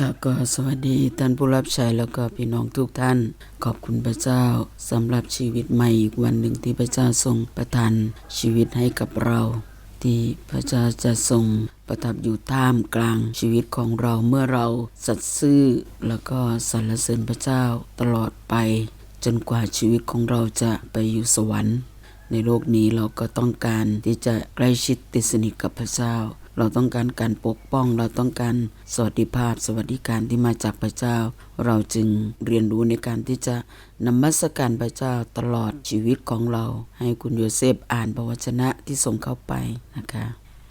ค่ะก็สวัสดีท่านผู้รับใช้แล้วก็พี่น้องทุกท่าน ขอบคุณพระเจ้าสำหรับชีวิตใหม่อีกวันหนึ่งที่พระเจ้าทรงประทานชีวิตให้กับเรา ที่พระเจ้าจะทรงประทับอยู่ท่ามกลางชีวิตของเราเมื่อเราสัตย์ซื่อแล้วก็สรรเสริญพระเจ้าตลอดไป จนกว่าชีวิตของเราจะไปอยู่สวรรค์ ในโลกนี้เราก็ต้องการที่จะใกล้ชิดติดสนิทกับพระเจ้า เราต้องการการปกป้อง เราต้องการสวัสดิภาพ สวัสดิการที่มาจากพระเจ้า เราจึงเรียนรู้ในการที่จะนมัสการพระเจ้าตลอดชีวิตของเรา ให้คุณโยเซฟอ่านพระวจนะที่ส่งเข้าไปนะคะ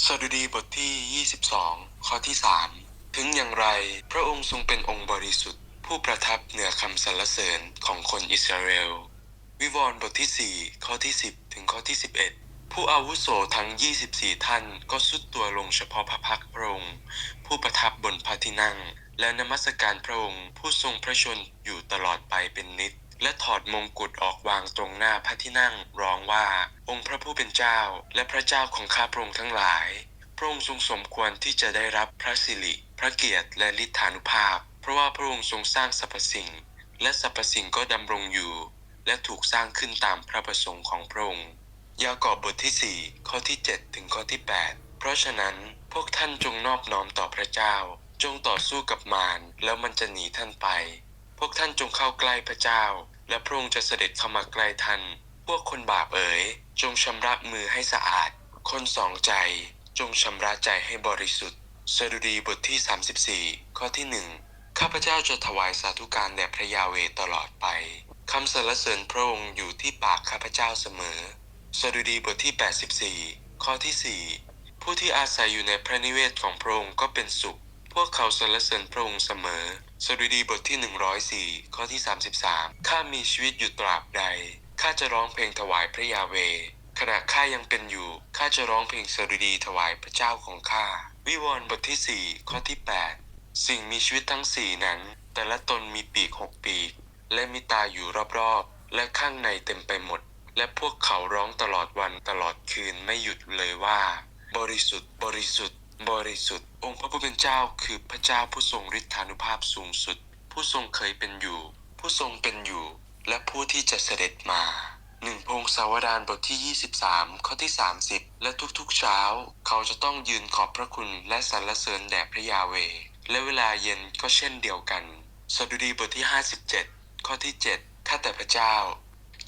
สดุดีบทที่ 22 ข้อที่ 3 ถึงอย่างไรพระองค์ทรงเป็นองค์บริสุทธิ์ ผู้ประทับเหนือคำสรรเสริญของคนอิสราเอล วิวรณ์บทที่ 4 ข้อที่ 10 ถึงข้อที่ 11 ผู้อาวุโสทั้ง 24 ท่านก็สุดตัวลงเฉพาะพระพักตร์พระองค์ผู้ประทับบนพระที่นั่ง และนมัสการพระองค์ผู้ทรงพระชนอยู่ตลอดไปเป็นนิจและถอดมงกุฎออกวางตรงหน้าพระที่นั่งร้องว่า องค์พระผู้เป็นเจ้า และพระเจ้าของข้าพระองค์ทั้งหลาย พระองค์ทรงสมควรที่จะได้รับพระสิริ พระเกียรติและฤทธานุภาพ เพราะว่าพระองค์ทรงสร้างสรรพสิ่ง และสรรพสิ่งก็ดำรงอยู่ และถูกสร้างขึ้นตามพระประสงค์ของพระองค์ ยากอบบทที่ 4 ข้อที่ 7 ถึงข้อที่ 8 เพราะฉะนั้นพวกท่านจงนอบน้อมต่อพระเจ้า จงต่อสู้กับมารแล้วมันจะหนีท่านไป พวกท่านจงเข้าใกล้พระเจ้า และพระองค์จะเสด็จเข้ามาใกล้ท่าน พวกคนบาปเอ๋ยจงชำระมือให้สะอาด คนสองใจ จงชำระใจให้บริสุทธิ์สดุดีบทที่ 34 ข้อที่หนึ่งข้าพเจ้าจะถวายสาธุการแด่พระยาเวตลอดไปคำสรรเสริญพระองค์อยู่ที่ปากข้าพเจ้าเสมอ สดุดีบทที่ 84 ข้อที่ 4 ผู้ที่อาศัยอยู่ในพระนิเวศของพระองค์ก็เป็นสุข พวกเขาสรรเสริญพระองค์เสมอ สดุดีบทที่ 104 ข้อที่ 33 ข้ามีชีวิตอยู่ตราบใด ข้าจะร้องเพลงถวายพระยาเว ขณะข้ายังเป็นอยู่ ข้าจะร้องเพลงสดุดีถวายพระเจ้าของข้า วิวรณ์บทที่ 4 ข้อที่ 8 สิ่งมีชีวิตทั้งสี่นั้น แต่ละตนมีปีกหกปีก และมีตาอยู่รอบๆ และข้างในเต็มไปหมด และพวกเขาร้องตลอดวันตลอดคืนไม่หยุดเลยว่า บริสุทธิ์ บริสุทธิ์ บริสุทธิ์ องค์พระผู้เป็นเจ้าคือพระเจ้าผู้ทรงฤทธานุภาพสูงสุด ผู้ทรงเคยเป็นอยู่ ผู้ทรงเป็นอยู่ และผู้ที่จะเสด็จมาหนึ่งพงศาวดารบทที่ 23 ข้อที่ 30 และทุกๆเช้า เขาจะต้องยืนขอบพระคุณและสรรเสริญแด่พระยาเว และเวลาเย็นก็เช่นเดียวกัน สดุดีบทที่ 57 ข้อที่ 7 ข้าแต่พระเจ้า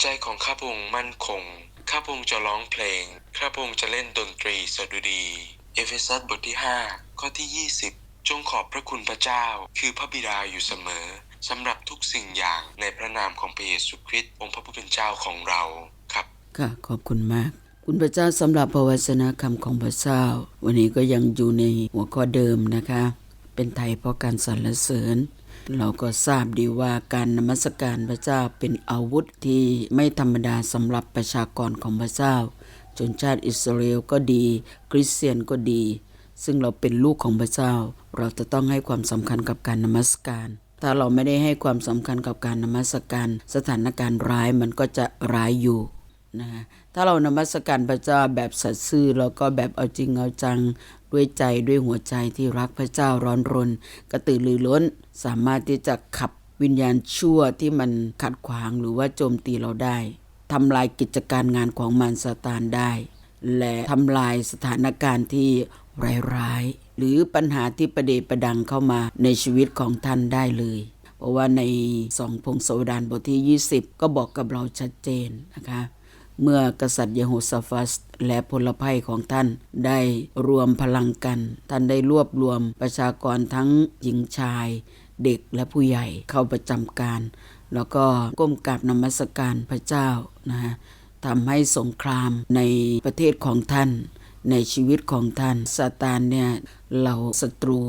ใจของข้าพงค์มั่นคง ข้าพงค์จะร้องเพลง ข้าพงค์จะเล่นดนตรีสดุดี เอเฟซัสบทที่ 5 ข้อที่ 20 จงขอบพระคุณพระเจ้า คือพระบิดาอยู่เสมอสำหรับทุกสิ่งอย่างในพระนามของพระเยซูคริสต์องค์พระผู้เป็นเจ้าของเราครับค่ะขอบคุณมาก คุณพระเจ้าสำหรับพระวจนะคำของพระเจ้า วันนี้ก็ยังอยู่ในหัวข้อเดิมนะคะ เป็นไทยเพราะการสรรเสริญ เราก็ทราบดีว่าการนมัสการพระเจ้าเป็นอาวุธที่ไม่ธรรมดาสำหรับประชากรของพระเจ้าชนชาติอิสราเอลก็ดี คริสเตียนก็ดี ซึ่งเราเป็นลูกของพระเจ้า เราจะต้องให้ความสำคัญกับการนมัสการ ถ้าเราไม่ได้ให้ความสำคัญกับการนมัสการ สถานการณ์ร้ายมันก็จะร้ายอยู่ นะฮะถ้าเรานมัสการพระเจ้าแบบสัตย์ซื่อแล้วก็แบบเอาจริงเอาจังด้วยใจด้วยหัวใจที่รักพระเจ้าร้อนรน กระตือรือร้นสามารถที่จะขับวิญญาณชั่วที่มันขัดขวางหรือว่าโจมตีเราได้ทำลายกิจการงานของมารซาตานได้ และทำลายสถานการณ์ที่ร้ายๆหรือปัญหาที่ประเดประดังเข้ามาในชีวิตของท่านได้เลยเพราะว่าในสองพงศาวดารบทที่ 20 ก็บอกกับเราชัดเจนนะคะ เมื่อกษัตริย์เยโฮสาฟัสและพลภัยของท่านได้รวมพลังกัน ท่านได้รวบรวมประชากรทั้งหญิงชาย เด็กและผู้ใหญ่เข้าประจำการ แล้วก็ก้มกราบนมัสการพระเจ้านะฮะทำให้สงครามในประเทศของท่าน ในชีวิตของท่านซาตานเนี่ยเหล่าศัตรู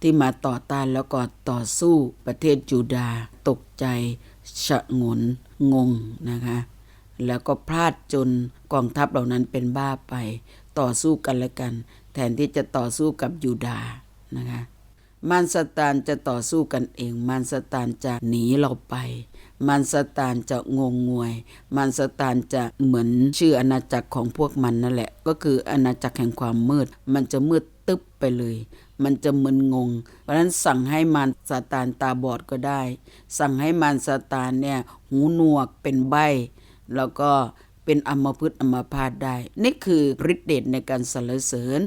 ที่มาต่อต้านแล้วก็ต่อสู้ประเทศยูดาตกใจ ชะงน งงนะคะ แล้วก็พลาดจนกองทัพเหล่านั้นเป็นบ้าไป ต่อสู้กันและกัน แทนที่จะต่อสู้กับยูดาห์นะคะมารสตานจะต่อสู้กันเอง มารสตานจะหนีเราไป มารสตานจะงงงวย มารสตานจะเหมือนชื่ออาณาจักรของพวกมันนั่นแหละ ก็คืออาณาจักรแห่งความมืด มันจะมืดตึ๊บไปเลย มันจะมึนงง เพราะนั้นสั่งให้มารซาตานตาบอดก็ได้ สั่งให้มารซาตานเนี่ยหูหนวกเป็นใบ แล้วก็เป็นอมพึกษ์อมพาตได้ นี่คือฤทธิเดชในการสรรเสริญ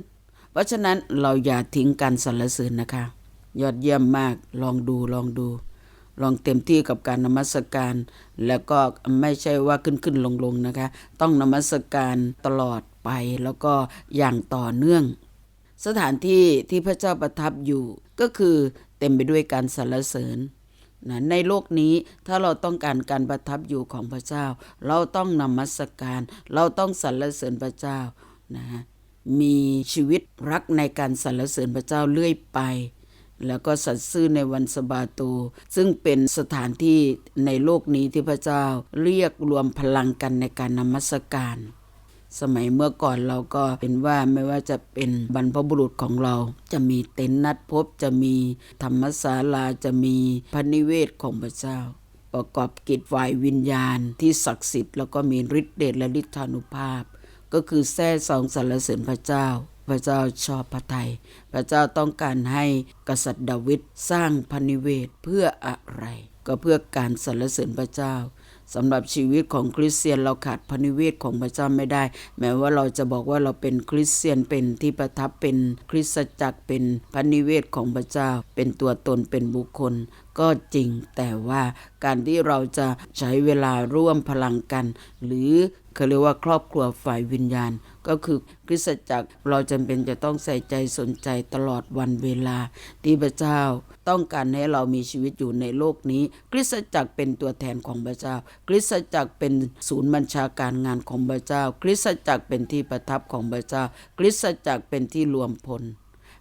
เพราะฉะนั้นเราอย่าทิ้งการสรรเสริญนะคะ ยอดเยี่ยมมากลองดูลองดู ลองเต็มที่กับการนมัสการ แล้วก็ไม่ใช่ว่าขึ้นขึ้นลงลงนะคะ ต้องนมัสการตลอดไปแล้วก็อย่างต่อเนื่อง สถานที่ที่พระเจ้าประทับอยู่ก็คือเต็มไปด้วยการสรรเสริญ นะในโลกนี้ถ้าเราต้องการการประทับอยู่ของพระเจ้า เราต้องนมัสการ เราต้องสรรเสริญพระเจ้านะมีชีวิตรักในการสรรเสริญพระเจ้าเรื่อยไป แล้วก็สัตย์ซื่อในวันสบาโต ซึ่งเป็นสถานที่ในโลกนี้ที่พระเจ้า เรียกรวมพลังกันในการนมัสการ สมัยเมื่อก่อนเราก็เป็นว่าไม่ว่าจะเป็นบรรพบุรุษของเรา จะมีเต็นท์นัดพบจะมีธรรมศาลาจะมีพระนิเวศของพระเจ้า ประกอบกิจฝ่ายวิญญาณที่ศักดิ์สิทธิ์แล้วก็มีฤทธิเดชและฤทธานุภาพ ก็คือแท้สองสรรเสริญพระเจ้า พระเจ้าชอบพระไทย พระเจ้าต้องการให้กษัตริย์ดาวิดสร้างพระนิเวศเพื่ออะไร ก็เพื่อการสรรเสริญพระเจ้า สำหรับชีวิตของคริสเตียนเราขาดพระนิเวศของพระเจ้าไม่ได้ แม้ว่าเราจะบอกว่าเราเป็นคริสเตียนเป็นที่ประทับเป็นคริสตจักรเป็นพระนิเวศของพระเจ้า เป็นตัวตนเป็นบุคคล ก็จริงแต่ว่าการที่เราจะใช้เวลาร่วมพลังกัน หรือเขาเรียกว่าครอบครัวฝ่ายวิญญาณ ก็คือคริสตจักรเราจำเป็นจะต้องใส่ใจสนใจตลอดวันเวลาที่พระเจ้า ต้องการให้เรามีชีวิตอยู่ในโลกนี้ คริสตจักรเป็นตัวแทนของพระเจ้า คริสตจักรเป็นศูนย์บัญชาการงานของพระเจ้า คริสตจักรเป็นที่ประทับของพระเจ้า คริสตจักรเป็นที่รวมพล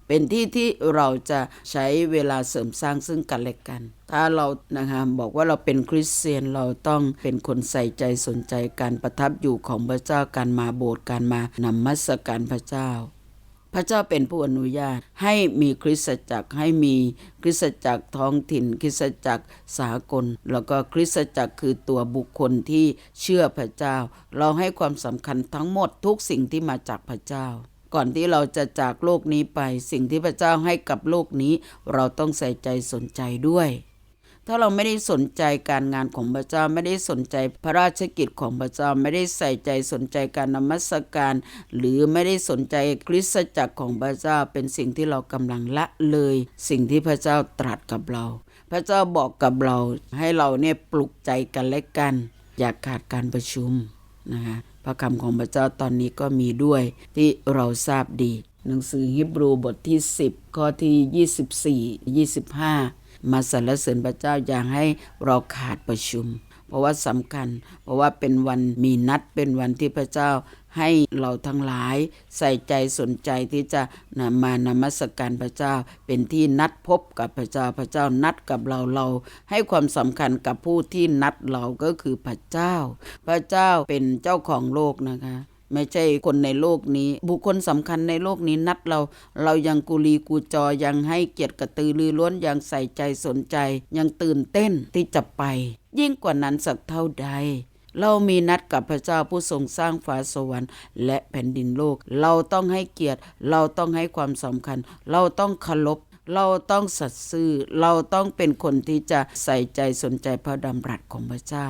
เป็นที่ที่เราจะใช้เวลาเสริมสร้างซึ่งกันและกัน ถ้าเรานะคะบอกว่าเราเป็นคริสเตียนเราต้องเป็นคนใส่ใจสนใจการประทับอยู่ของพระเจ้าการมาโบสถ์การมานมัสการพระเจ้า พระเจ้าเป็นผู้อนุญาตให้มีคริสตจักรให้มีคริสตจักรท้องถิ่น คริสตจักรสากล แล้วก็คริสตจักรคือตัวบุคคลที่เชื่อพระเจ้า เราให้ความสำคัญทั้งหมดทุกสิ่งที่มาจากพระเจ้า ก่อนที่เราจะจากโลกนี้ไป สิ่งที่พระเจ้าให้กับโลกนี้ เราต้องใส่ใจสนใจด้วย ถ้าเราไม่ได้สนใจการงานของพระเจ้าไม่ได้สนใจพระราชกิจของพระเจ้าไม่ได้ใส่ใจสนใจการนมัสการ หรือไม่ได้สนใจคริสตจักรของพระเจ้าเป็นสิ่งที่เรากำลังละเลย สิ่งที่พระเจ้าตรัสกับเรา พระเจ้าบอกกับเราให้เราเนี่ยปลุกใจกันและกัน อย่าขาดการประชุมนะคะ พระคำของพระเจ้าตอนนี้ก็มีด้วยที่เราทราบดี หนังสือฮิบรูบทที่ 10 ข้อที่ 24 25 มาสรรเสริญพระเจ้าอย่างให้เราขาดประชุม เพราะว่าสำคัญ เพราะว่าเป็นวันมีนัดเป็นวันที่พระเจ้าให้เราทั้งหลายใส่ใจสนใจที่จะนมานมัสการพระเจ้า เป็นที่นัดพบกับพระเจ้าพระเจ้านัดกับเราเรา ให้ความสำคัญกับผู้ที่นัดเราก็คือพระเจ้า พระเจ้าเป็นเจ้าของโลกนะคะไม่ใช่คนในโลกนี้ บุคคลสำคัญในโลกนี้นัดเรา เรายังกุลีกูจอยังให้เกียรติกระตือรือร้นยังใส่ใจสนใจ ยังตื่นเต้นที่จะไป ยิ่งกว่านั้นสักเท่าใด เรามีนัดกับพระเจ้าผู้ทรงสร้างฟ้าสวรรค์ และแผ่นดินโลก เราต้องให้เกียรติ เราต้องให้ความสำคัญ เราต้องเคารพเราต้องสัตย์ซื่อ เราต้องเป็นคนที่จะใส่ใจสนใจพระดำรัสของพระเจ้า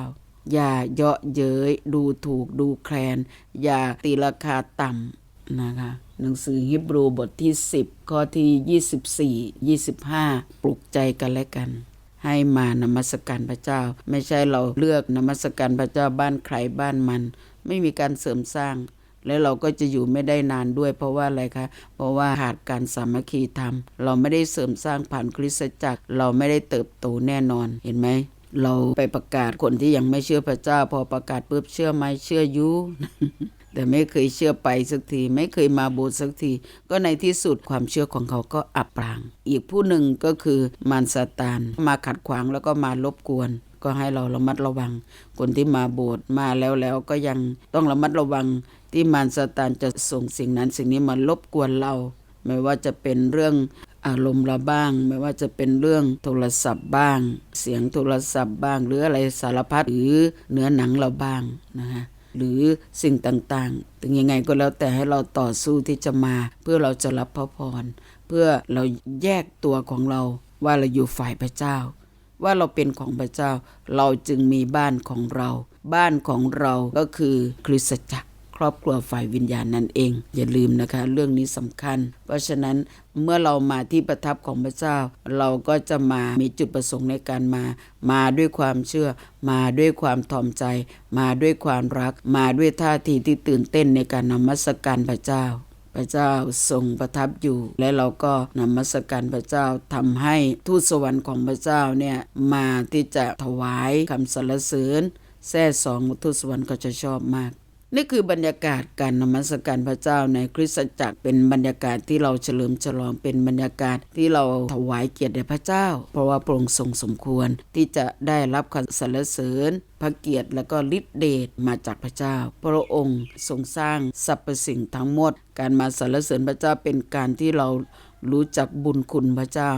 อย่าเยาะเย้ยดูถูกดูแคลน อย่าตีราคาต่ำนะคะหนังสือฮิบรูบทที่ 10 ข้อที่ 24 25 ปลุกใจกันและกัน ให้มานมัสการพระเจ้า ไม่ใช่เราเลือกนมัสการพระเจ้าบ้านใครบ้านมัน ไม่มีการเสริมสร้าง แล้วเราก็จะอยู่ไม่ได้นานด้วย เพราะว่าอะไรคะเพราะว่าขาดการสามัคคีธรรม เราไม่ได้เสริมสร้างผ่านคริสตจักร เราไม่ได้เติบโตแน่นอนเห็นไหมเราไปประกาศคนที่ยังไม่เชื่อพระเจ้า พอประกาศปุ๊บเชื่อไหมเชื่อยุ แต่ไม่เคยเชื่อไปสักที ไม่เคยมาโบสถ์สักที ก็ในที่สุดความเชื่อของเขาก็อับปราง อีกผู้หนึ่งก็คือมารซาตาน มาขัดขวางแล้วก็มารบกวนก็ให้เราระมัดระวัง คนที่มาโบสถ์มาแล้วแล้วก็ยังต้องระมัดระวัง ที่มารซาตานจะส่งสิ่งนั้นสิ่งนี้มารบกวนเรา ไม่ว่าจะเป็นเรื่องอารมณ์เราบ้าง ไม่ว่าจะเป็นเรื่องโทรศัพท์บ้าง เสียงโทรศัพท์บ้าง หรืออะไรสารพัดหรือเนื้อหนังเราบ้างนะฮะ หรือสิ่งต่างๆ ถึงยังไงก็แล้วแต่ให้เราต่อสู้ที่จะมา เพื่อเราจะรับพระพร เพื่อเราแยกตัวของเราว่าเราอยู่ฝ่ายพระเจ้า ว่าเราเป็นของพระเจ้า เราจึงมีบ้านของเรา บ้านของเราก็คือคริสตจักร ครอบครัวฝ่ายวิญญาณนั่นเอง อย่าลืมนะคะ เรื่องนี้สำคัญ เพราะฉะนั้นเมื่อเรามาที่ประทับของพระเจ้า เราก็จะมามีจุดประสงค์ในการมา มาด้วยความเชื่อ มาด้วยความถ่อมใจ มาด้วยความรัก มาด้วยท่าทีที่ตื่นเต้นในการนมัสการพระเจ้าพระเจ้าทรงประทับอยู่ และเราก็นมัสการพระเจ้าทำให้ทูตสวรรค์ของพระเจ้าเนี่ยมาที่จะถวายคำสรรเสริญแท้สองทูตสวรรค์ก็จะชอบมาก นี่คือบรรยากาศการนมัสการพระเจ้าในคริสตจักรเป็นบรรยากาศที่เราเฉลิมฉลองเป็นบรรยากาศที่เราถวายเกียรติแด่พระเจ้า เพราะว่าพระองค์ทรงสมควรที่จะได้รับคำสรรเสริญ พระเกียรติและก็ฤทธิเดชมาจากพระเจ้า พระองค์ทรงสร้างสรรพสิ่งทั้งหมด การมาสรรเสริญพระเจ้าเป็นการที่เรารู้จักบุญคุณพระเจ้า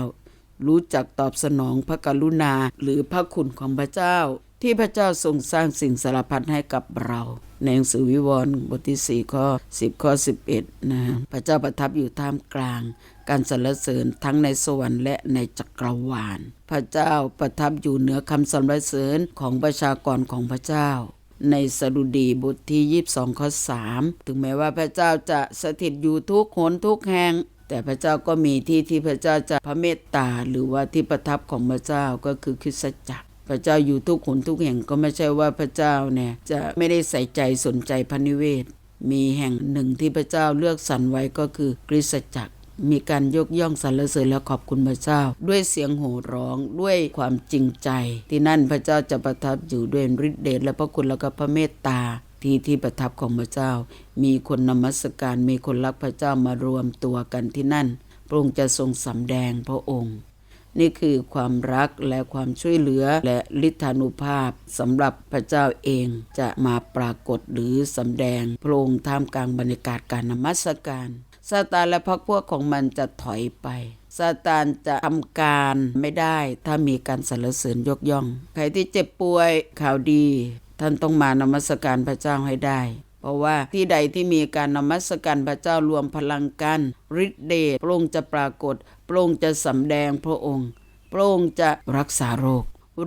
รู้จักตอบสนองพระกรุณาหรือพระคุณของพระเจ้า ที่พระเจ้าทรงสร้างสิ่งสารพัดให้กับเราในหนังสือวิวรณ์บทที่4ข้อ10ข้อ11นะพระเจ้าประทับอยู่ท่ามกลาง การสรรเสริญทั้งในสวรรค์และในจักรวาล พระเจ้าประทับอยู่เหนือคำสรรเสริญของประชากรของพระเจ้า ในสดุดีบทที่ 22ข้อ3ถึงแม้ว่าพระเจ้าจะสถิตอยู่ทุกหนทุกแห่งแต่พระเจ้าก็มีที่ที่พระเจ้าจะพระเมตตาหรือว่าที่ประทับของพระเจ้าก็คือคริสตจักร พระเจ้าอยู่ทุกหนทุกแห่งก็ไม่ใช่ว่าพระเจ้าเนี่ยจะไม่ได้ใส่ใจสนใจพระนิเวศ มีแห่งหนึ่งที่พระเจ้าเลือกสรรไว้ก็คือคริสตจักร มีการยกย่องสรรเสริญและขอบคุณพระเจ้า ด้วยเสียงโห่ร้องด้วยความจริงใจ ที่นั่นพระเจ้าจะประทับอยู่ด้วยฤทธิเดชและพระคุณและก็พระเมตตาที่ที่ประทับของพระเจ้า มีคนนมัสการมีคนรักพระเจ้ามารวมตัวกันที่นั่นพระองค์จะทรงสำแดงพระองค์ นี่คือความรักและความช่วยเหลือและฤทธานุภาพสำหรับพระเจ้าเองจะมาปรากฏหรือสำแดงพระองค์ท่ามกลางบรรยากาศการนมัสการซาตานและพรรคพวกของมันจะถอยไปซาตานจะทำการไม่ได้ถ้ามีการสรรเสริญยกย่อง ใครที่เจ็บป่วยข่าวดี ท่านต้องมานมัสการพระเจ้าให้ได้ ราะว่าที่ใดที่มีการนมัสการพระเจ้ารวมพลังกันฤทธิเดชพระองค์จะปรากฏพระองค์จะสำแดงพระองค์พระองค์จะรักษาโรค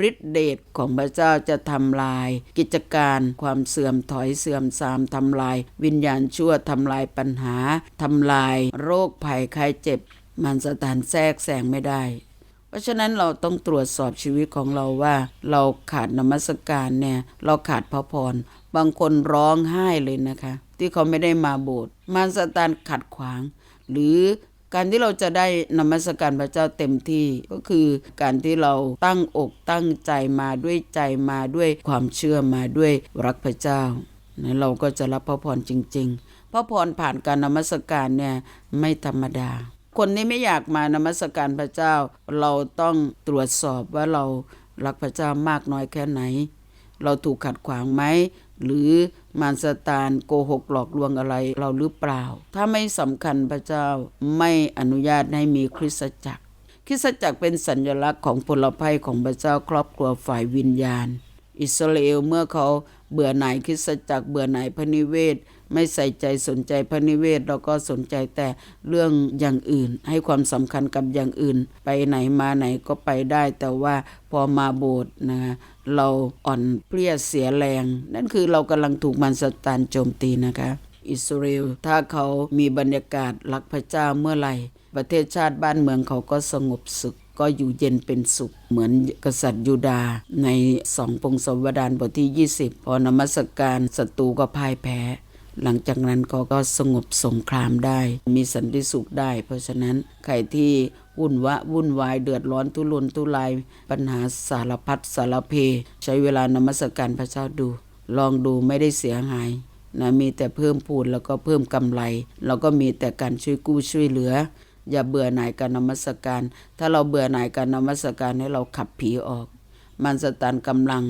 ฤทธิเดชของพระเจ้าจะทำลาย กิจการความเสื่อมถอยเสื่อมทรามทำลาย วิญญาณชั่วทำลายปัญหาทำลาย โรคภัยไข้เจ็บ มันสถานแทรกแซงไม่ได้ เพราะฉะนั้นเราต้องตรวจสอบชีวิตของเราว่า เราขาดนมัสการเนี่ยเราขาดพระพร บางคนร้องไห้เลยนะคะ ที่เขาไม่ได้มาโบสถ์มารสตานขัดขวาง หรือการที่เราจะได้นมัสการพระเจ้าเต็มที่ก็คือการที่เราตั้งอกตั้งใจมาด้วยใจมาด้วยความเชื่อมาด้วยรักพระเจ้านะเราก็จะรับพระพรจริง ๆ พระพรผ่านการนมัสการเนี่ยไม่ธรรมดา คนที่ไม่อยากมานมัสการพระเจ้า เราต้องตรวจสอบว่าเรารักพระเจ้ามากน้อยแค่ไหน เราถูกขัดขวางไหม หรือมารสตานโกหกหลอกลวงอะไรเราหรือเปล่า ถ้าไม่สำคัญพระเจ้าไม่อนุญาตให้มีคริสตจักรคริสตจักรเป็นสัญลักษณ์ของผลภัยของพระเจ้าครอบครัวฝ่ายวิญญาณ อิสราเอลเมื่อเขาเบื่อหน่ายคริสจักรเบื่อหน่ายพระนิเวศ ไม่ใส่ใจสนใจพระนิเวศเราก็สนใจแต่เรื่องอย่างอื่น ให้ความสำคัญกับอย่างอื่น ไปไหนมาไหนก็ไปได้ แต่ว่าพอมาโบสถ์นะเราอ่อนเพลียเสียแรง นั่นคือเรากำลังถูกมันสตานโจมตีนะคะอิสราเอลถ้าเขามีบรรยากาศรักพระเจ้าเมื่อไหร่ ประเทศชาติบ้านเมืองเขาก็สงบสุข ก็อยู่เย็นเป็นสุข เหมือนกษัตริย์ยูดา ในสองพงศวดารบทที่ 20 พอนมัสการศัตรูก็พ่ายแพ้ หลังจากนั้นเขาก็สงบสงครามได้ มีสันติสุขได้ เพราะฉะนั้นใครที่วุ่นวะวุ่นวายเดือดร้อนทุรนทุราย ปัญหาสารพัดสารเพ ใช้เวลานมัสการพระเจ้าดู ลองดูไม่ได้เสียหายนะมีแต่เพิ่มพูนแล้วก็เพิ่มกำไร แล้วก็มีแต่การช่วยกู้ช่วยเหลือ อย่าเบื่อหน่ายการนมัสการ ถ้าเราเบื่อหน่ายการนมัสการให้เราขับผีออก มันสตานกำลัง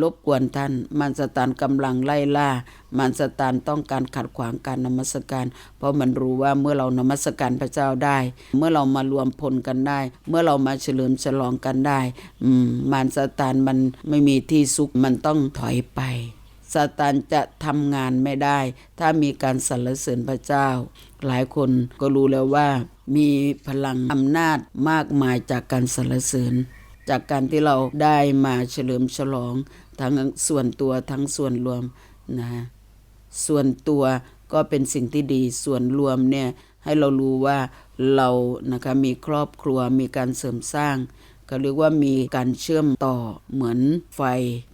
ลบกวนท่าน มันสตานกำลังไล่ล่า มันสตานต้องการขัดขวางการนมัสการ เพราะมันรู้ว่าเมื่อเรานมัสการพระเจ้าได้ เมื่อเรามารวมพลกันได้ เมื่อเรามาเฉลิมฉลองกันได้อืมมันสตานมันไม่มีที่สุขมันต้องถอยไปซาตานจะทำงานไม่ได้ ถ้ามีการสรรเสริญพระเจ้า หลายคนก็รู้แล้วว่า มีพลังอำนาจมากมายจากการสรรเสริญ จากการที่เราได้มาเฉลิมฉลอง ทั้งส่วนตัวทั้งส่วนรวมนะส่วนตัวก็เป็นสิ่งที่ดีส่วนรวมเนี่ยให้เรารู้ว่าเรานะคะมีครอบครัวมีการเสริมสร้างเขาเรียกว่ามีการเชื่อมต่อเหมือนไฟ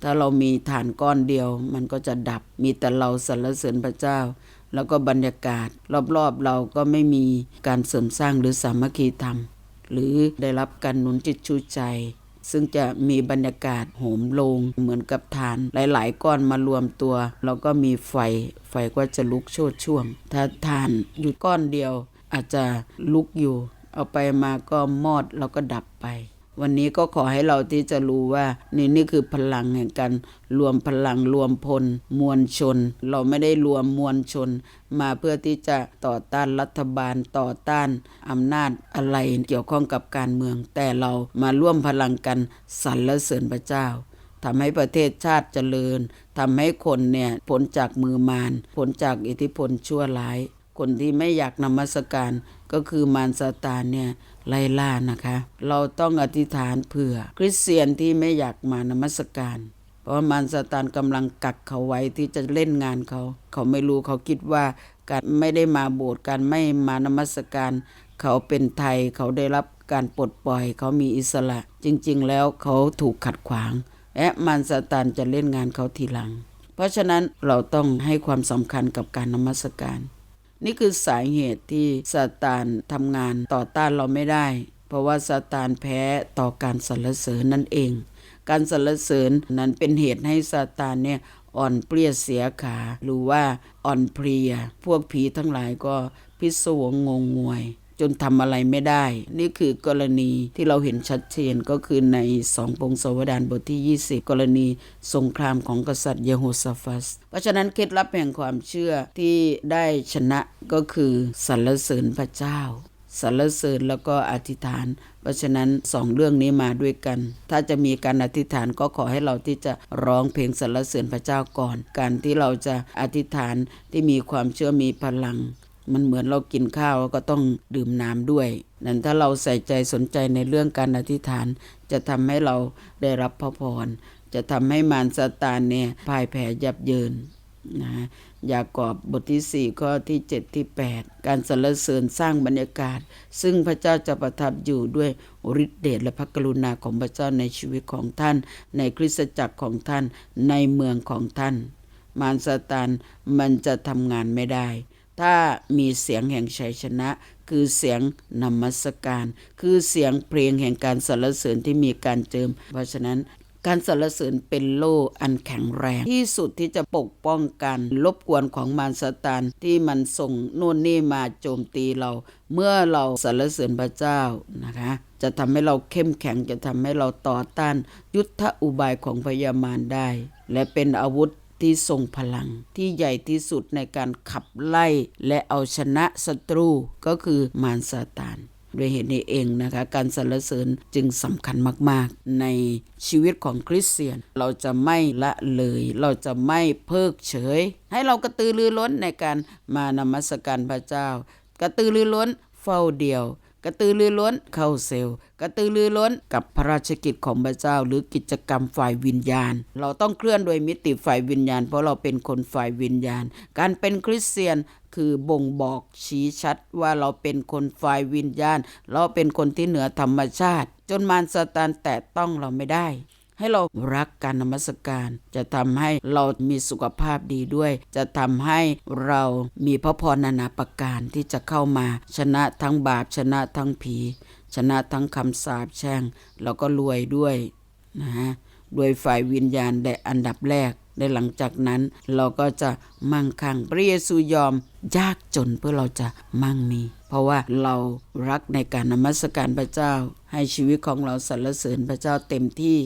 ถ้าเรามีฐานก้อนเดียว มันก็จะดับมีแต่เราสรรเสริญพระเจ้า แล้วก็บรรยากาศ รอบๆเราก็ไม่มีการเสริมสร้างหรือสามัคคีธรรม หรือได้รับการหนุนจิตชูใจซึ่งจะมีบรรยากาศโหมลงเหมือนกับฐาน หลาย ๆ ก้อนมารวมตัว แล้วก็มีไฟ ไฟก็จะลุกโชดช่วง ถ้าฐานอยู่ก้อนเดียวอาจจะลุกอยู่ เอาไปมาก็มอดแล้วก็ดับไป วันนี้ก็ขอให้เราที่จะรู้ว่า นี่นี่คือพลังแห่งการรวมพลังรวมพล มวลชน เราไม่ได้รวมมวลชน มาเพื่อที่จะต่อต้านรัฐบาลต่อต้านอำนาจอะไรเกี่ยวข้องกับการเมือง แต่เรามาร่วมพลังกันสรรเสริญพระเจ้าทำให้ประเทศชาติเจริญทำให้คนเนี่ยพ้นจากมือมารพ้นจากอิทธิพลชั่วร้าย คนที่ไม่อยากนมัสการก็คือมารซาตานเนี่ยไล่ล่านะคะ เราต้องอธิษฐานเผื่อ คริสเตียนที่ไม่อยากมานมัสการ เพราะมารซาตานกำลังกักเขาไว้ที่จะเล่นงานเขา เขาไม่รู้เขาคิดว่าการไม่ได้มาโบสถ์การไม่มานมัสการ เขาเป็นไทยเขาได้รับการปลดปล่อยเขามีอิสระ จริง ๆ แล้วเขาถูกขัดขวาง และมารซาตานจะเล่นงานเขาทีหลัง เพราะฉะนั้นเราต้องให้ความสำคัญกับการนมัสการ นี่คือสาเหตุที่ซาตานทำงานต่อต้านเราไม่ได้ เพราะว่าซาตานแพ้ต่อการสรรเสริญนั่นเอง การสรรเสริญนั้นเป็นเหตุให้ซาตานเนี่ยอ่อนเปรี้ยเสียขาหรือว่าอ่อนเพลีย พวกผีทั้งหลายก็พิศวงงงงวย จนทำอะไรไม่ได้ นี่คือกรณีที่เราเห็นชัดเจนก็คือในสองพงศาวดารบทที่ 20 กรณีสงครามของกษัตริย์เยโฮสาฟัส เพราะฉะนั้นเคล็ดลับแห่งความเชื่อที่ได้ชนะก็คือสรรเสริญพระเจ้าสรรเสริญแล้วก็อธิษฐาน เพราะฉะนั้นสองเรื่องนี้มาด้วยกัน ถ้าจะมีการอธิษฐานก็ขอให้เราที่จะร้องเพลงสรรเสริญพระเจ้าก่อน การที่เราจะอธิษฐานที่มีความเชื่อมีพลัง มันเหมือนเรากินข้าวก็ต้องดื่มน้ำด้วย นั้นถ้าเราใส่ใจสนใจในเรื่องการอธิษฐาน จะทำให้เราได้รับพระพร จะทำให้มารซาตานเนี่ยพ่ายแพ้ยับเยินนะยากอบบทที่ 4 ข้อที่ 7 ที่ 8 การสรรเสริญสร้างบรรยากาศ ซึ่งพระเจ้าจะประทับอยู่ด้วยฤทธิเดชและพระกรุณาของพระเจ้าในชีวิตของท่าน ในคริสตจักรของท่านในเมืองของท่าน มารซาตานมันจะทำงานไม่ได้ ถ้ามีเสียงแห่งชัยชนะ คือเสียงนมัสการ คือเสียงเพลงแห่งการสรรเสริญที่มีการเจิม เพราะฉะนั้นการสรรเสริญเป็นโล่อันแข็งแรง ที่สุดที่จะปกป้องกันรบกวนของมารซาตานที่มันส่งโน่นนี่มาโจมตีเรา เมื่อเราสรรเสริญพระเจ้านะคะจะทำให้เราเข้มแข็งจะทำให้เราต่อต้าน ยุทธอุบายของพยามารได้ และเป็นอาวุธ ที่ทรงพลัง ที่ใหญ่ที่สุดในการขับไล่และเอาชนะศัตรูก็คือมารซาตานด้วยเหตุนี้เองนะคะการสรรเสริญจึงสำคัญมาก ๆ ในชีวิตของคริสเตียน เราจะไม่ละเลย เราจะไม่เพิกเฉย ให้เรากระตือรือร้นในการมานมัสการพระเจ้า กระตือรือร้นเฝ้าเดียว กระตือรือร้นเข้าเซลล์ กระตือรือร้นกับพระราชกิจของพระเจ้าหรือกิจกรรมฝ่ายวิญญาณ เราต้องเคลื่อนโดยมิติฝ่ายวิญญาณ เพราะเราเป็นคนฝ่ายวิญญาณ การเป็นคริสเตียนคือบ่งบอกชี้ชัดว่าเราเป็นคนฝ่ายวิญญาณ เราเป็นคนที่เหนือธรรมชาติ จนมารซาตานแตะต้องเราไม่ได้ ให้เรารักการนมัสการ จะทำให้เรามีสุขภาพดีด้วย จะทำให้เรามีพระพรนานาประการที่จะเข้ามา ชนะทั้งบาปชนะทั้งผี ชนะทั้งคำสาปแช่งเราก็รวยด้วยนะฮะด้วยฝ่ายวิญญาณได้อันดับแรกได้หลังจากนั้นเราก็จะมั่งคั่งพระเยซูยอมยากจนเพื่อเราจะมั่งมี เพราะว่าเรารักในการนมัสการพระเจ้า ให้ชีวิตของเราสรรเสริญพระเจ้าเต็มที่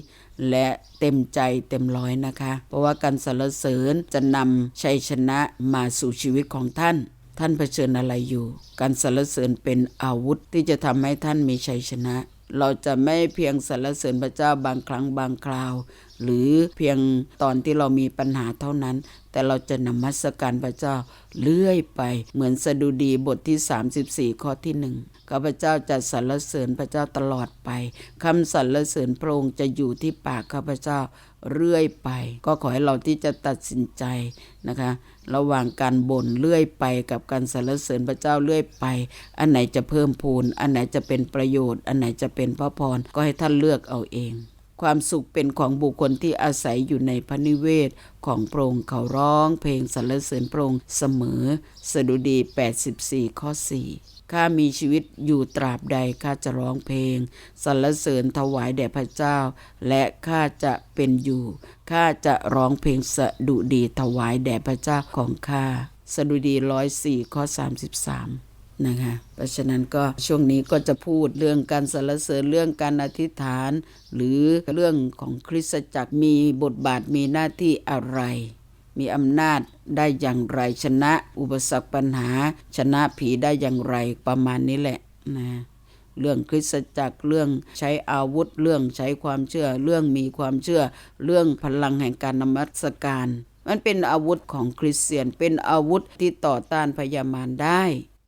และเต็มใจเต็มร้อยนะคะ เพราะว่าการสรรเสริญจะนำชัยชนะมาสู่ชีวิตของท่าน ท่านเผชิญอะไรอยู่ การสรรเสริญเป็นอาวุธที่จะทำให้ท่านมีชัยชนะ เราจะไม่เพียงสรรเสริญพระเจ้าบางครั้งบางคราวหรือเพียงตอนที่เรามีปัญหาเท่านั้น แต่เราจะนมัสการพระเจ้าเลื่อยไป เหมือนสดุดีบทที่ 34 ข้อที่หนึ่งข้าพเจ้าจะสรรเสริญพระเจ้าตลอดไปคำสรรเสริญพระองค์จะอยู่ที่ปากข้าพเจ้าเรื่อยไป ก็ขอให้เราที่จะตัดสินใจนะคะ ระหว่างการบ่นเลื่อยไปกับการสรรเสริญพระเจ้าเลื่อยไป อันไหนจะเพิ่มพูน อันไหนจะเป็นประโยชน์ อันไหนจะเป็นพระพรก็ให้ท่านเลือกเอาเอง ความสุขเป็นของบุคคลที่อาศัยอยู่ในพระนิเวศของพระองค์เขาร้องเพลงสรรเสริญพระองค์เสมอ สดุดี 84 ข้อ 4 ข้ามีชีวิตอยู่ตราบใดข้าจะร้องเพลงสรรเสริญถวายแด่พระเจ้า และข้าจะเป็นอยู่ข้าจะร้องเพลงสดุดีถวายแด่พระเจ้าของข้าสดุดีร้อยสี่ข้อ 33 นะคะ เพราะฉะนั้นก็ช่วงนี้ก็จะพูดเรื่องการสรรเสริญเรื่องการอธิษฐาน หรือเรื่องของคริสตจักรมีบทบาทมีหน้าที่อะไร มีอำนาจได้อย่างไรชนะ อุปสรรคปัญหา ชนะผีได้อย่างไรประมาณนี้แหละนะเรื่องคริสตจักรเรื่องใช้อาวุธเรื่องใช้ความเชื่อ เรื่องมีความเชื่อ เรื่องพลังแห่งการนมัสการ มันเป็นอาวุธของคริสเตียนเป็นอาวุธที่ต่อต้านพยามารได้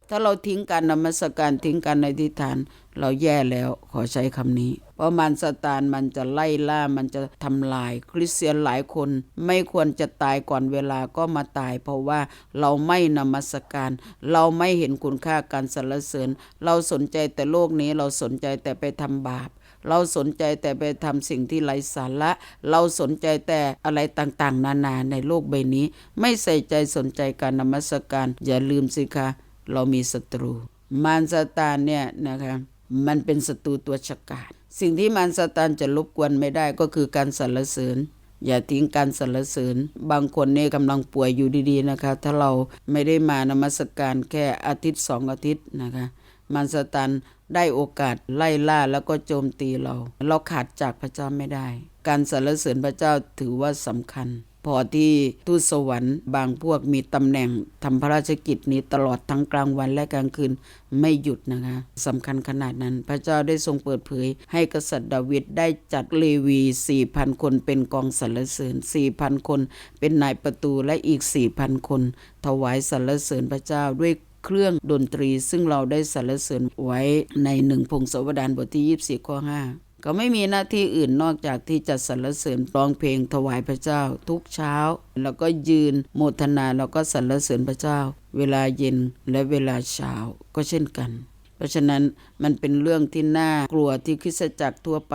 ถ้าเราทิ้งการนมัสการทิ้งการอธิษฐาน เราแย่แล้วขอใช้คำนี้ เพราะมันสตานมันจะไล่ล่ามันจะทำลาย คริสเตียนหลายคนไม่ควรจะตายก่อนเวลาก็มาตาย เพราะว่าเราไม่นมัสการ เราไม่เห็นคุณค่าการสรรเสริญ เราสนใจแต่โลกนี้เราสนใจแต่ไปทำบาปเราสนใจแต่ไปทำสิ่งที่ไร้สาระ เราสนใจแต่อะไรต่างๆ นานาในโลกใบนี้ ไม่ใส่ใจสนใจการนมัสการ อย่าลืมสิคะ เรามีศัตรู มารซาตานเนี่ยนะคะมันเป็นศัตรูตัวฉกาจสิ่งที่มารซาตานจะรบกวนไม่ได้ก็คือการสรรเสริญ อย่าทิ้งการสรรเสริญ บางคนเนี่ยกำลังป่วยอยู่ดีๆนะคะ ถ้าเราไม่ได้มานมัสการแค่อาทิตย์สองอาทิตย์นะคะมารซาตานได้โอกาสไล่ล่าแล้วก็โจมตีเรา เราขาดจากพระเจ้าไม่ได้ การสรรเสริญพระเจ้าถือว่าสำคัญ พอที่ทูตสวรรค์บางพวกมีตำแหน่งทำพระราชกิจนี้ตลอดทั้งกลางวันและกลางคืนไม่หยุดนะคะสำคัญขนาดนั้น พระเจ้าได้ทรงเปิดเผย ให้กษัตริย์ดาวิดได้จัดเลวี 4,000 คนเป็นกองสรรเสริญ 4,000 คนเป็นนายประตูและอีก 4,000 คน ถวายสรรเสริญพระเจ้าด้วยเครื่องดนตรีซึ่งเราได้สรรเสริญไว้ในหนึ่งพงศวดารบทที่ 24 ข้อ 5 ก็ไม่มีหน้าที่อื่นนอกจากที่จะสรรเสริญร้องเพลงถวายพระเจ้าทุกเช้า แล้วก็ยืนโมทนาแล้วก็สรรเสริญพระเจ้า เวลาเย็นและเวลาเช้าก็เช่นกัน เพราะฉะนั้นมันเป็นเรื่องที่น่ากลัวที่คริสตจักรทั่วไป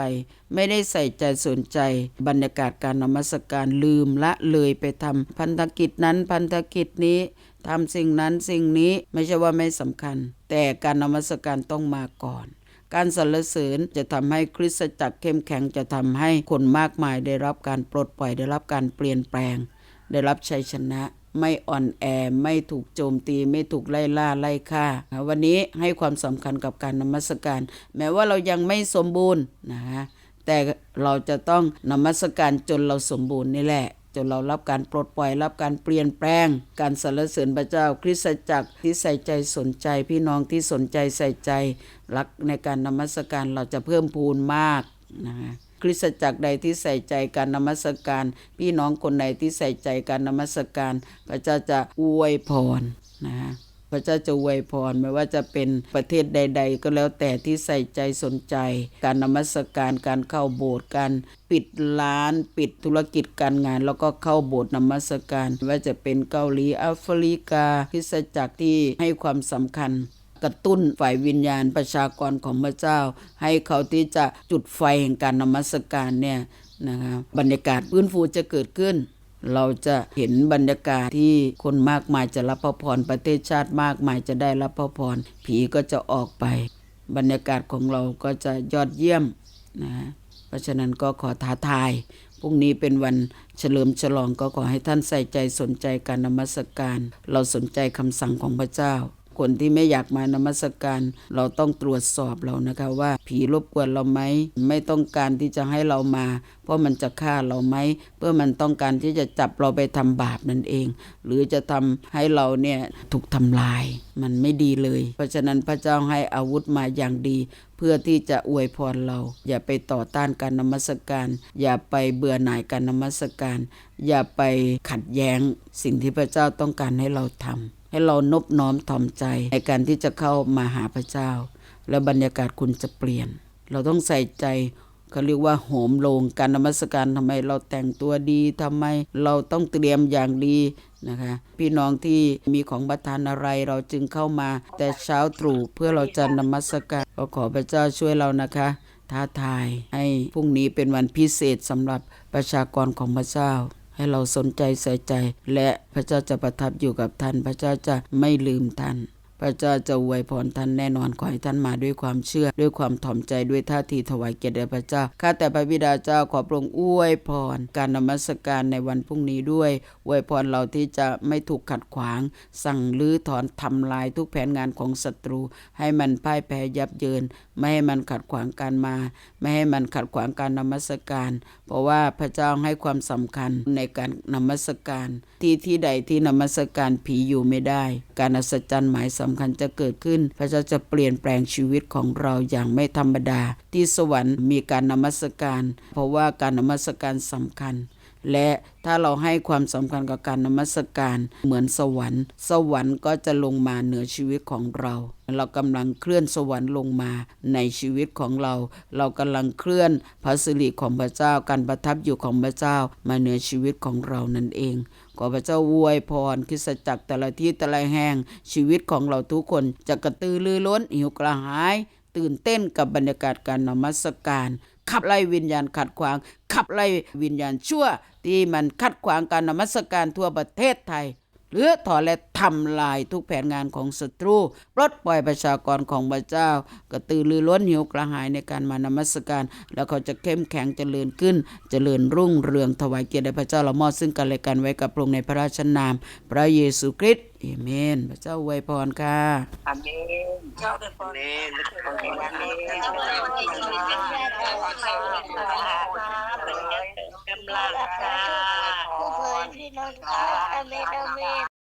ไม่ได้ใส่ใจสนใจ บรรยากาศการนมัสการลืมละเลยไปทำพันธกิจนั้นพันธกิจนี้ทำสิ่งนั้นสิ่งนี้ไม่ใช่ว่าไม่สำคัญ แต่การนมัสการต้องมาก่อน การสรรเสริญจะทำให้คริสตจักรเข้มแข็งจะทำให้คนมากมายได้รับการปลดปล่อยได้รับการเปลี่ยนแปลง ได้รับชัยชนะไม่อ่อนแอไม่ถูกโจมตีไม่ถูกไล่ล่าไล่ฆ่า วันนี้ให้ความสำคัญกับการนมัสการ แม้ว่าเรายังไม่สมบูรณ์นะฮะแต่เราจะต้องนมัสการจนเราสมบูรณ์นี่แหละ จนเรารับการปลดปล่อยรับการเปลี่ยนแปลง การสรรเสริญพระเจ้าคริสตจักรที่ใส่ใจสนใจพี่น้องที่สนใจใส่ใจรักในการนมัสการเราจะเพิ่มพูนมากนะฮะคริสตจักรใดที่ใส่ใจการนมัสการ พี่น้องคนใดที่ใส่ใจการนมัสการ พระเจ้าจะอวยพรนะฮะ พระเจ้าจะอวยพรไม่ว่าจะเป็นประเทศใด ๆ ก็แล้วแต่ที่ใส่ใจสนใจ การนมัสการการเข้าโบสถ์การปิดร้านปิดธุรกิจการงาน แล้วก็เข้าโบสถ์นมัสการไม่ว่าจะเป็นเกาหลีแอฟริกาคริสตจักรที่ให้ความสำคัญกระตุ้นฝ่ายวิญญาณประชากรของพระเจ้า ให้เขาที่จะจุดไฟแห่งการนมัสการเนี่ยนะคะบรรยากาศพื้นฟูจะเกิดขึ้น เราจะเห็นบรรยากาศที่คนมากมายจะรับพระพรประเทศชาติมากมายจะได้รับพระพรผีก็จะออกไป บรรยากาศของเราก็จะยอดเยี่ยมนะเพราะฉะนั้นก็ขอท้าทายพรุ่งนี้เป็นวันเฉลิมฉลองก็ขอให้ท่านใส่ใจสนใจการนมัสการ เราสนใจคำสั่งของพระเจ้า คนที่ไม่อยากมานมัสการ เราต้องตรวจสอบเรานะคะว่าผีรบกวนเราไหมไม่ต้องการที่จะให้เรามา เพราะมันจะฆ่าเราไหมเพื่อมันต้องการที่จะจับเราไปทำบาปนั่นเอง หรือจะทำให้เราเนี่ยถูกทำลาย มันไม่ดีเลย เพราะฉะนั้นพระเจ้าให้อาวุธมาอย่างดีเพื่อที่จะอวยพรเรา อย่าไปต่อต้านการนมัสการ อย่าไปเบื่อหน่ายการนมัสการ อย่าไปขัดแย้งสิ่งที่พระเจ้าต้องการให้เราทำ ให้เรานบน้อมถ่อมใจในการที่จะเข้ามาหาพระเจ้า แล้วบรรยากาศคุณจะเปลี่ยน เราต้องใส่ใจเขาเรียกว่าโหมโลงการนมัสการทำไมเราแต่งตัวดีทำไมเราต้องเตรียมอย่างดีนะคะ พี่น้องที่มีของประทานอะไรเราจึงเข้ามา แต่เช้าตรู่เพื่อเราจะนมัสการก็ขอพระเจ้าช่วยเรานะคะท้าทายให้พรุ่งนี้เป็นวันพิเศษสำหรับประชากรของพระเจ้า ให้เราสนใจใส่ใจ และพระเจ้าจะประทับอยู่กับท่าน พระเจ้าจะไม่ลืมท่าน พระเจ้าจะอวยพรท่านแน่นอนขอให้ท่านมาด้วยความเชื่อ ด้วยความถ่อมใจด้วยท่าทีถวายเกียรติแด่พระเจ้าข้าแต่พระบิดาเจ้าขอพระองค์อวยพร การนมัสการในวันพรุ่งนี้ด้วยอวยพรเราที่จะไม่ถูกขัดขวาง สั่งลื้อถอนทำลายทุกแผนงานของศัตรู ให้มันพ่ายแพ้ยับเยิน ไม่ให้มันขัดขวางการมา ไม่ให้มันขัดขวางการนมัสการ เพราะว่าพระเจ้าให้ความสำคัญในการนมัสการ ที่ที่ใดที่นมัสการผีอยู่ไม่ได้ การอัศจรรย์หมายสำคัญจะเกิดขึ้น พระเจ้าจะเปลี่ยนแปลงชีวิตของเราอย่างไม่ธรรมดา ที่สวรรค์มีการนมัสการ เพราะว่าการนมัสการสำคัญ และถ้าเราให้ความสำคัญกับการนมัสการเหมือนสวรรค์ สวรรค์ก็จะลงมาเหนือชีวิตของเรา เรากำลังเคลื่อนสวรรค์ลงมาในชีวิตของเรา เรากำลังเคลื่อนพระสิริของพระเจ้าการประทับอยู่ของพระเจ้ามาเหนือชีวิตของเรานั่นเองขอพระเจ้าอวยพรคริสจักรแต่ละที่แต่ละแห่งชีวิตของเราทุกคนจะกระตือรือร้นหิวกระหาย ตื่นเต้นกับบรรยากาศการนมัสการ ขับไล่วิญญาณขัดขวาง ขับไล่วิญญาณชั่ว ที่มันขัดขวางการนมัสการทั่วประเทศไทยหรือถอนและทำลายทุกแผนงานของศัตรูปลดปล่อยประชากรของพระเจ้ากระตือรือร้นหิวกระหายในการมานมัสการ แล้วเขาจะเข้มแข็งเจริญขึ้น เจริญรุ่งเรืองถวายเกียรติแด่พระเจ้าเรามอบซึ่งกันและกันไว้กับพระองค์ในพระราชนาม พระเยซูคริสต์ เอเมนพระเจ้าอวยพรค่ะอาเมนเจ้าเดินอาเมนอาเมนอาเมนเจ้าเดินไปชีวิตเป็นแค่ไหนกำลังค่ะเคยพี่น้องค่ะอเมนอเมน